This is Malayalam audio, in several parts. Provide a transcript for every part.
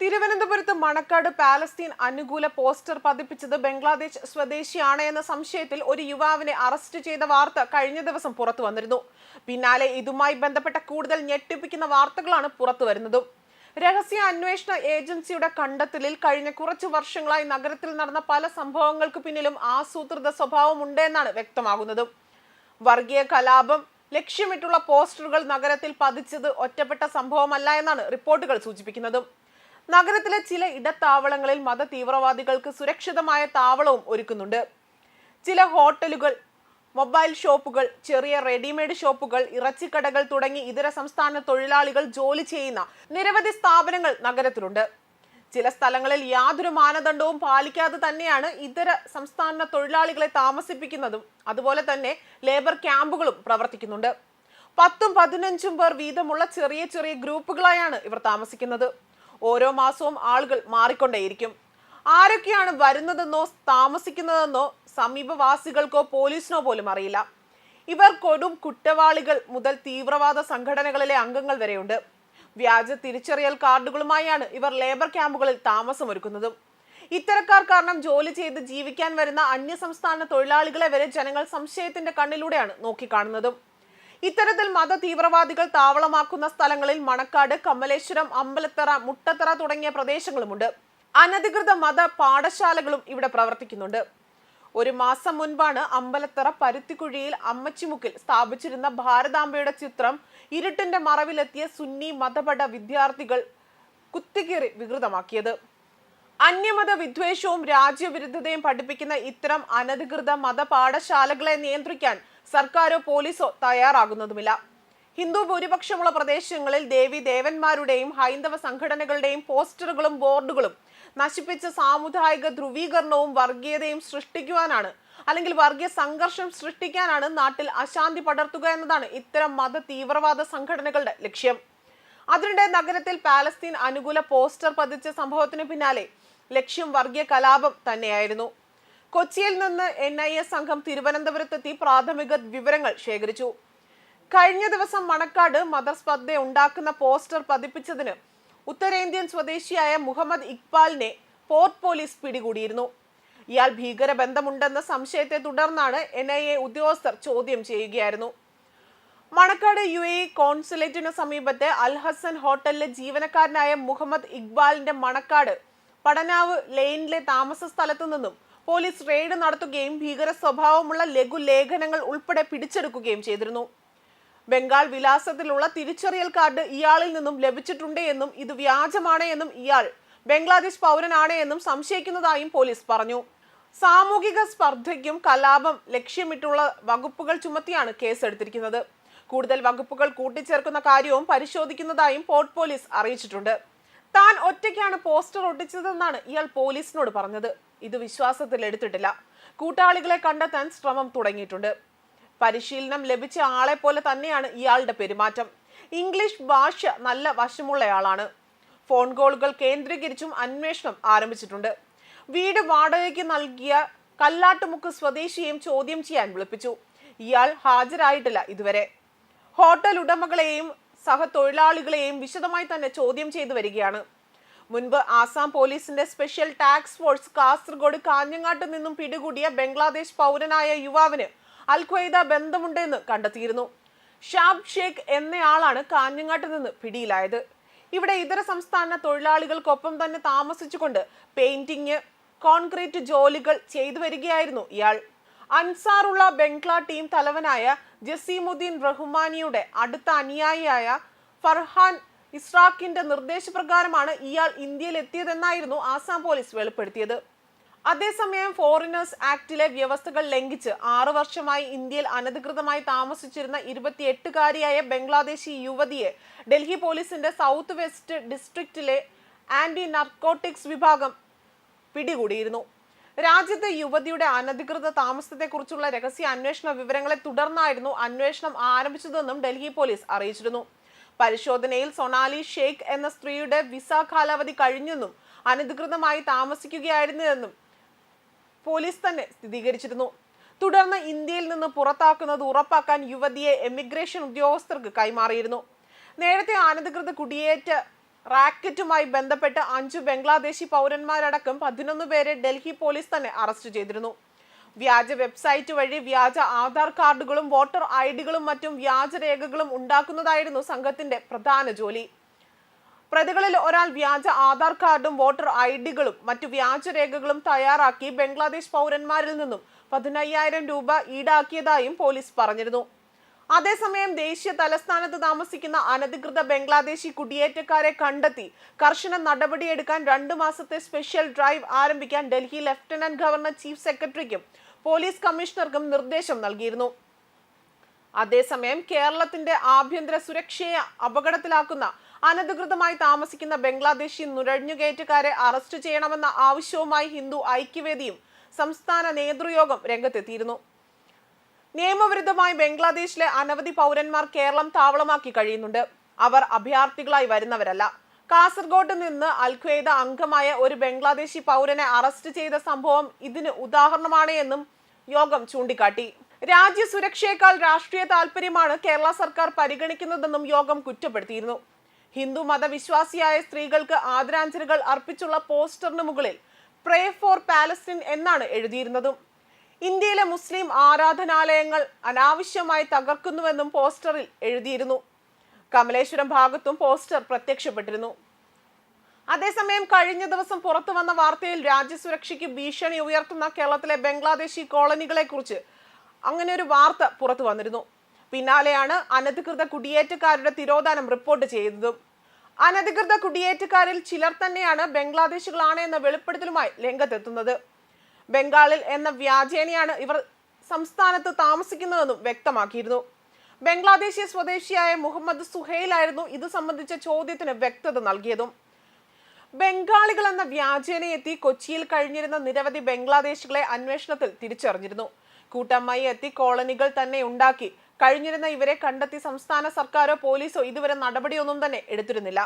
തിരുവനന്തപുരത്ത് മണക്കാട് പാലസ്തീൻ അനുകൂല പോസ്റ്റർ പതിപ്പിച്ചത് ബംഗ്ലാദേശ് സ്വദേശിയാണ് എന്ന സംശയത്തിൽ ഒരു യുവാവിനെ അറസ്റ്റ് ചെയ്ത വാർത്ത കഴിഞ്ഞ ദിവസം പുറത്തു വന്നിരുന്നു. പിന്നാലെ ഇതുമായി ബന്ധപ്പെട്ട കൂടുതൽ ഞെട്ടിപ്പിക്കുന്ന വാർത്തകളാണ് പുറത്തു വരുന്നതും. രഹസ്യ അന്വേഷണ ഏജൻസിയുടെ കണ്ടെത്തലിൽ കഴിഞ്ഞ കുറച്ചു വർഷങ്ങളായി നഗരത്തിൽ നടന്ന പല സംഭവങ്ങൾക്ക് പിന്നിലും ആസൂത്രിത സ്വഭാവമുണ്ട് എന്നാണ് വ്യക്തമാകുന്നതും. വർഗീയ കലാപം ലക്ഷ്യമിട്ടുള്ള പോസ്റ്ററുകൾ നഗരത്തിൽ പതിച്ചത് ഒറ്റപ്പെട്ട സംഭവമല്ല എന്നാണ് റിപ്പോർട്ടുകൾ സൂചിപ്പിക്കുന്നതും. നഗരത്തിലെ ചില ഇടത്താവളങ്ങളിൽ മത തീവ്രവാദികൾക്ക് സുരക്ഷിതമായ താവളവും ഒരുക്കുന്നുണ്ട്. ചില ഹോട്ടലുകൾ മൊബൈൽ ഷോപ്പുകൾ ചെറിയ റെഡിമെയ്ഡ് ഷോപ്പുകൾ ഇറച്ചിക്കടകൾ തുടങ്ങി ഇതര സംസ്ഥാന തൊഴിലാളികൾ ജോലി ചെയ്യുന്ന നിരവധി സ്ഥാപനങ്ങൾ നഗരത്തിലുണ്ട്. ചില സ്ഥലങ്ങളിൽ യാതൊരു മാനദണ്ഡവും പാലിക്കാതെ തന്നെയാണ് ഇതര സംസ്ഥാന തൊഴിലാളികളെ താമസിപ്പിക്കുന്നതും. അതുപോലെ തന്നെ ലേബർ ക്യാമ്പുകളും പ്രവർത്തിക്കുന്നുണ്ട്. പത്തും പതിനഞ്ചും പേർ വീതമുള്ള ചെറിയ ചെറിയ ഗ്രൂപ്പുകളായാണ് ഇവർ താമസിക്കുന്നത്. ഓരോ മാസവും ആളുകൾ മാറിക്കൊണ്ടേയിരിക്കും. ആരൊക്കെയാണ് വരുന്നതെന്നോ താമസിക്കുന്നതെന്നോ സമീപവാസികൾക്കോ പോലീസിനോ പോലും അറിയില്ല. ഇവർ കൊടും കുറ്റവാളികൾ മുതൽ തീവ്രവാദ സംഘടനകളിലെ അംഗങ്ങൾ വരെയുണ്ട്. വ്യാജ തിരിച്ചറിയൽ കാർഡുകളുമായാണ് ഇവർ ലേബർ ക്യാമ്പുകളിൽ താമസമൊരുക്കുന്നതും. ഇത്തരക്കാർ കാരണം ജോലി ചെയ്ത് ജീവിക്കാൻ വരുന്ന അന്യസംസ്ഥാന തൊഴിലാളികളെ വരെ ജനങ്ങൾ സംശയത്തിന്റെ കണ്ണിലൂടെയാണ് നോക്കിക്കാണുന്നതും. ഇത്തരത്തിൽ മത തീവ്രവാദികൾ താവളമാക്കുന്ന സ്ഥലങ്ങളിൽ മണക്കാട് കമ്മലേശ്വരം അമ്പലത്തറ മുട്ടത്തറ തുടങ്ങിയ പ്രദേശങ്ങളുമുണ്ട്. അനധികൃത മത പാഠശാലകളും ഇവിടെ പ്രവർത്തിക്കുന്നുണ്ട്. ഒരു മാസം മുൻപാണ് അമ്പലത്തറ പരുത്തിക്കുഴിയിൽ അമ്മച്ചിമുക്കിൽ സ്ഥാപിച്ചിരുന്ന ഭാരതാംബയുടെ ചിത്രം ഇരുട്ടിന്റെ മറവിലെത്തിയ സുന്നി മതപഠ വിദ്യാർത്ഥികൾ കുത്തിക്കീറി വികൃതമാക്കിയത്. അന്യമത വിദ്വേഷവും രാജ്യവിരുദ്ധതയും പഠിപ്പിക്കുന്ന ഇത്തരം അനധികൃത മതപാഠശാലകളെ നിയന്ത്രിക്കാൻ സർക്കാരോ പോലീസോ തയ്യാറാകുന്നതുമില്ല. ഹിന്ദു ഭൂരിപക്ഷമുള്ള പ്രദേശങ്ങളിൽ ദേവി ദേവന്മാരുടെയും ഹൈന്ദവ സംഘടനകളുടെയും പോസ്റ്ററുകളും ബോർഡുകളും നശിപ്പിച്ച സാമുദായിക ധ്രുവീകരണവും വർഗീയതയും സൃഷ്ടിക്കുവാനാണ് അല്ലെങ്കിൽ വർഗീയ സംഘർഷം സൃഷ്ടിക്കാനാണ് നാട്ടിൽ അശാന്തി പടർത്തുക എന്നതാണ് ഇത്തരം മത തീവ്രവാദ സംഘടനകളുടെ ലക്ഷ്യം. അതിനിടെ നഗരത്തിൽ പാലസ്തീൻ അനുകൂല പോസ്റ്റർ പതിച്ച സംഭവത്തിന് പിന്നാലെ ലക്ഷ്യം വർഗീയ കലാപം തന്നെയായിരുന്നു. കൊച്ചിയിൽ നിന്ന് എൻ ഐ എ സംഘം തിരുവനന്തപുരത്തെത്തി പ്രാഥമിക വിവരങ്ങൾ ശേഖരിച്ചു. കഴിഞ്ഞ ദിവസം മണക്കാട് മതസ്പർദ്ധ ഉണ്ടാക്കുന്ന പോസ്റ്റർ പതിപ്പിച്ചതിന് ഉത്തരേന്ത്യൻ സ്വദേശിയായ മുഹമ്മദ് ഇക്ബാലിനെ പോർട്ട് പോലീസ് പിടികൂടിയിരുന്നു. ഇയാൾ ഭീകര ബന്ധമുണ്ടെന്ന സംശയത്തെ തുടർന്നാണ് എൻ ഐ എ ഉദ്യോഗസ്ഥർ ചോദ്യം ചെയ്യുകയായിരുന്നു. മണക്കാട് യു എ കോൺസുലേറ്റിന് സമീപത്തെ അൽഹസൻ ഹോട്ടലിലെ ജീവനക്കാരനായ മുഹമ്മദ് ഇക്ബാലിന്റെ മണക്കാട് പടനാവ് ലെയിനിലെ താമസ സ്ഥലത്തു നിന്നും പോലീസ് റെയ്ഡ് നടത്തുകയും ഭീകര സ്വഭാവമുള്ള ലഘു ലേഖനങ്ങൾ ഉൾപ്പെടെ പിടിച്ചെടുക്കുകയും ചെയ്തിരുന്നു. ബംഗാൾ വിലാസത്തിലുള്ള തിരിച്ചറിയൽ കാർഡ് ഇയാളിൽ നിന്നും ലഭിച്ചിട്ടുണ്ട് എന്നും ഇത് വ്യാജമാണ് എന്നും ഇയാൾ ബംഗ്ലാദേശ് പൗരനാണ് എന്നും സംശയിക്കുന്നതായും പോലീസ് പറഞ്ഞു. സാമൂഹിക സ്പർദ്ധയ്ക്കും കലാപം ലക്ഷ്യമിട്ടുള്ള വകുപ്പുകൾ ചുമത്തിയാണ് കേസെടുത്തിരിക്കുന്നത്. കൂടുതൽ വകുപ്പുകൾ കൂട്ടിച്ചേർക്കുന്ന കാര്യവും പരിശോധിക്കുന്നതായും പോർട്ട് പോലീസ് അറിയിച്ചിട്ടുണ്ട്. താൻ ഒറ്റയ്ക്കാണ് പോസ്റ്റർ ഒട്ടിച്ചതെന്നാണ് ഇയാൾ പോലീസിനോട് പറഞ്ഞത്. ഇത് വിശ്വാസത്തിൽ എടുത്തിട്ടില്ല. കൂട്ടാളികളെ കണ്ടെത്താൻ ശ്രമം തുടങ്ങിയിട്ടുണ്ട്. പരിശീലനം ലഭിച്ച ആളെ പോലെ തന്നെയാണ് ഇയാളുടെ പെരുമാറ്റം. ഇംഗ്ലീഷ് ഭാഷ നല്ല വശമുള്ളയാളാണ്. ഫോൺ കോളുകൾ കേന്ദ്രീകരിച്ചും അന്വേഷണം ആരംഭിച്ചിട്ടുണ്ട്. വീട് വാടകയ്ക്ക് നൽകിയ കല്ലാട്ടുമുക്ക് സ്വദേശിയെയും ചോദ്യം ചെയ്യാൻ വിളിപ്പിച്ചു. ഇയാൾ ഹാജരായിട്ടില്ല ഇതുവരെ. ഹോട്ടൽ ഉടമകളെയും സഹതൊഴിലാളികളെയും വിശദമായി തന്നെ ചോദ്യം ചെയ്തു വരികയാണ്. മുൻപ് ആസാം പോലീസിന്റെ സ്പെഷ്യൽ ടാക്സ് ഫോഴ്സ് കാസർഗോഡ് കാഞ്ഞങ്ങാട്ട് നിന്നും പിടികൂടിയ ബംഗ്ലാദേശ് പൗരനായ യുവാവിന് അൽ ബന്ധമുണ്ടെന്ന് കണ്ടെത്തിയിരുന്നു. ഷാബ് ഷേഖ് എന്നയാളാണ് കാഞ്ഞങ്ങാട്ട് നിന്ന് പിടിയിലായത്. ഇവിടെ ഇതര സംസ്ഥാന തൊഴിലാളികൾക്കൊപ്പം തന്നെ താമസിച്ചുകൊണ്ട് പെയിന്റിങ് കോൺക്രീറ്റ് ജോലികൾ ചെയ്തു വരികയായിരുന്നു ഇയാൾ. അൻസാറുള്ള ബംഗ്ല ടീം തലവനായ ജസീമുദ്ദീൻ റഹ്മാനിയുടെ അടുത്ത അനുയായിയായ ഫർഹാൻ ഇസ്രാഖിന്റെ നിർദ്ദേശപ്രകാരമാണ് ഇയാൾ ഇന്ത്യയിൽ എത്തിയതെന്നായിരുന്നു ആസാം പോലീസ് വെളിപ്പെടുത്തിയത്. അതേസമയം ഫോറിനേഴ്സ് ആക്ടിലെ വ്യവസ്ഥകൾ ലംഘിച്ച് ആറു വർഷമായി ഇന്ത്യയിൽ അനധികൃതമായി താമസിച്ചിരുന്ന ഇരുപത്തിയെട്ടുകാരിയായ ബംഗ്ലാദേശി യുവതിയെ ഡൽഹി പോലീസിന്റെ സൗത്ത് വെസ്റ്റ് ഡിസ്ട്രിക്റ്റിലെ ആന്റി നർക്കോട്ടിക്സ് വിഭാഗം പിടികൂടിയിരുന്നു. രാജ്യത്തെ യുവതിയുടെ അനധികൃത താമസത്തെക്കുറിച്ചുള്ള രഹസ്യ അന്വേഷണ വിവരങ്ങളെ തുടർന്നായിരുന്നു അന്വേഷണം ആരംഭിച്ചതെന്നും ഡൽഹി പോലീസ് അറിയിച്ചിരുന്നു. പരിശോധനയിൽ സൊണാലി ഷെയ്ഖ് എന്ന സ്ത്രീയുടെ വിസ കാലാവധി കഴിഞ്ഞെന്നും അനധികൃതമായി താമസിക്കുകയായിരുന്നുവെന്നും പോലീസ് തന്നെ സ്ഥിരീകരിച്ചിരുന്നു. തുടർന്ന് ഇന്ത്യയിൽ നിന്ന് പുറത്താക്കുന്നത് ഉറപ്പാക്കാൻ യുവതിയെ എമിഗ്രേഷൻ ഉദ്യോഗസ്ഥർക്ക് കൈമാറിയിരുന്നു. നേരത്തെ അനധികൃത കുടിയേറ്റ റാക്കറ്റുമായി ബന്ധപ്പെട്ട് അഞ്ചു ബംഗ്ലാദേശി പൗരന്മാരടക്കം പതിനൊന്ന് പേരെ ഡൽഹി പോലീസ് തന്നെ അറസ്റ്റ് ചെയ്തിരുന്നു. വ്യാജ വെബ്സൈറ്റ് വഴി വ്യാജ ആധാർ കാർഡുകളും വോട്ടർ ഐ ഡികളും മറ്റും വ്യാജരേഖകളും ഉണ്ടാക്കുന്നതായിരുന്നു സംഘത്തിന്റെ പ്രധാന ജോലി. പ്രതികളിൽ ഒരാൾ വ്യാജ ആധാർ കാർഡും വോട്ടർ ഐ ഡികളും മറ്റു വ്യാജരേഖകളും തയ്യാറാക്കി ബംഗ്ലാദേശ് പൗരന്മാരിൽ നിന്നും പതിനയ്യായിരം രൂപ ഈടാക്കിയതായും പോലീസ് പറഞ്ഞിരുന്നു. അതേസമയം ദേശീയ തലസ്ഥാനത്ത് താമസിക്കുന്ന അനധികൃത ബംഗ്ലാദേശി കുടിയേറ്റക്കാരെ കണ്ടെത്തി. കർശന നടപടിയെടുക്കാൻ രണ്ടു മാസത്തെ സ്പെഷ്യൽ ഡ്രൈവ് ആരംഭിക്കാൻ ഡൽഹി ലഫ്റ്റനന്റ് ഗവർണർ ചീഫ് സെക്രട്ടറിക്കും പോലീസ് കമ്മീഷണർക്കും നിർദ്ദേശം നൽകിയിരുന്നു. അതേസമയം കേരളത്തിന്റെ ആഭ്യന്തര സുരക്ഷയെ അപകടത്തിലാക്കുന്ന അനധികൃതമായി താമസിക്കുന്ന ബംഗ്ലാദേശി നുഴഞ്ഞുകയറ്റക്കാരെ അറസ്റ്റ് ചെയ്യണമെന്ന ആവശ്യവുമായി ഹിന്ദു ഐക്യവേദിയും സംസ്ഥാന നേതൃയോഗം രംഗത്തെത്തിയിരുന്നു. നിയമവിരുദ്ധമായി ബംഗ്ലാദേശിലെ അനവധി പൗരന്മാർ കേരളം താവളമാക്കി കഴിയുന്നുണ്ട്. അവർ അഭയാർത്ഥികളായി വരുന്നവരല്ല. കാസർഗോഡ് നിന്ന് അൽഖ്വയ്ദ അംഗമായ ഒരു ബംഗ്ലാദേശി പൗരനെ അറസ്റ്റ് ചെയ്ത സംഭവം ഇതിന് ഉദാഹരണമാണ് എന്നും യോഗം ചൂണ്ടിക്കാട്ടി. രാജ്യ സുരക്ഷയേക്കാൾ രാഷ്ട്രീയ താല്പര്യമാണ് കേരള സർക്കാർ പരിഗണിക്കുന്നതെന്നും യോഗം കുറ്റപ്പെടുത്തിയിരുന്നു. ഹിന്ദു മതവിശ്വാസിയായ സ്ത്രീകൾക്ക് ആദരാഞ്ജലികൾ അർപ്പിച്ചുള്ള പോസ്റ്ററിന് മുകളിൽ പ്രേ ഫോർ പാലസ്തീൻ എന്നാണ് എഴുതിയിരുന്നതും. ഇന്ത്യയിലെ മുസ്ലിം ആരാധനാലയങ്ങൾ അനാവശ്യമായി തകർക്കുന്നുവെന്നും പോസ്റ്ററിൽ എഴുതിയിരുന്നു. കമലേശ്വരം ഭാഗത്തും പോസ്റ്റർ പ്രത്യക്ഷപ്പെട്ടിരുന്നു. അതേസമയം കഴിഞ്ഞ ദിവസം പുറത്തു വന്ന വാർത്തയിൽ രാജ്യസുരക്ഷയ്ക്ക് ഭീഷണി ഉയർത്തുന്ന കേരളത്തിലെ ബംഗ്ലാദേശി കോളനികളെക്കുറിച്ച് അങ്ങനെ ഒരു വാർത്ത പുറത്തു വന്നിരുന്നു. പിന്നാലെയാണ് അനധികൃത കുടിയേറ്റക്കാരുടെ തിരോധാനം റിപ്പോർട്ട് ചെയ്തതും. അനധികൃത കുടിയേറ്റക്കാരിൽ ചിലർ തന്നെയാണ് ബംഗ്ലാദേശികളാണ് എന്ന വെളിപ്പെടുത്തലുമായി രംഗത്തെത്തുന്നത്. ബംഗാളിൽ എന്ന വ്യാജേനയാണ് ഇവർ സംസ്ഥാനത്ത് താമസിക്കുന്നതെന്നും വ്യക്തമാക്കിയിരുന്നു. ബംഗ്ലാദേശി സ്വദേശിയായ മുഹമ്മദ് സുഹൈലായിരുന്നു ഇത് സംബന്ധിച്ച ചോദ്യത്തിന് വ്യക്തത നൽകിയതും. ബംഗാളികൾ എന്ന വ്യാജേനയെത്തി കൊച്ചിയിൽ കഴിഞ്ഞിരുന്ന നിരവധി ബംഗ്ലാദേശികളെ അന്വേഷണത്തിൽ തിരിച്ചറിഞ്ഞിരുന്നു. കൂട്ടമായി എത്തി കോളനികൾ തന്നെ ഉണ്ടാക്കി. കഴിഞ്ഞിരുന്ന ഇവരെ കണ്ടെത്തി സംസ്ഥാന സർക്കാരോ പോലീസോ ഇതുവരെ നടപടിയൊന്നും തന്നെ എടുത്തിരുന്നില്ല.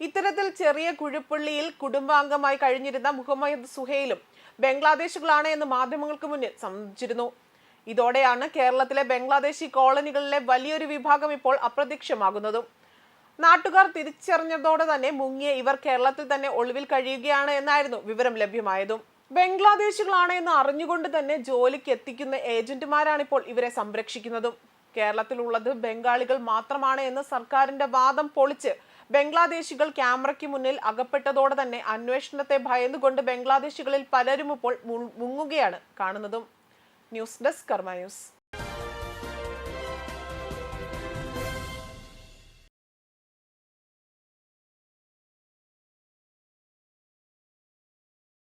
ഇത്തരത്തിൽ ചെറിയ കുഴിപ്പള്ളിയിൽ കുടുംബാംഗമായി കഴിഞ്ഞിരുന്ന മുഹമ്മദ് സുഹൈലും ബംഗ്ലാദേശികളാണ് എന്ന് മാധ്യമങ്ങൾക്ക് മുന്നിൽ സമ്മതിച്ചിരുന്നു ഇതോടെയാണ് കേരളത്തിലെ ബംഗ്ലാദേശി കോളനികളിലെ വലിയൊരു വിഭാഗം ഇപ്പോൾ അപ്രത്യക്ഷമാകുന്നതും. നാട്ടുകാർ തിരിച്ചറിഞ്ഞതോടെ തന്നെ മുങ്ങിയ ഇവർ കേരളത്തിൽ തന്നെ ഒളിവിൽ കഴിയുകയാണ് എന്നായിരുന്നു വിവരം ലഭ്യമായതും. ബംഗ്ലാദേശികളാണ് എന്ന് അറിഞ്ഞുകൊണ്ട് തന്നെ ജോലിക്ക് എത്തിക്കുന്ന ഏജന്റുമാരാണ് ഇപ്പോൾ ഇവരെ സംരക്ഷിക്കുന്നതും. കേരളത്തിലുള്ളത് ബംഗാളികൾ മാത്രമാണ് എന്ന് സർക്കാരിന്റെ വാദം പൊളിച്ച് ബംഗ്ലാദേശികൾ ക്യാമറയ്ക്ക് മുന്നിൽ അകപ്പെട്ടതോടെ തന്നെ അന്വേഷണത്തെ ഭയന്നുകൊണ്ട് ബംഗ്ലാദേശികളിൽ പലരും ഇപ്പോൾ മുങ്ങുകയാണ് കാണുന്നതും. News desk Karma News.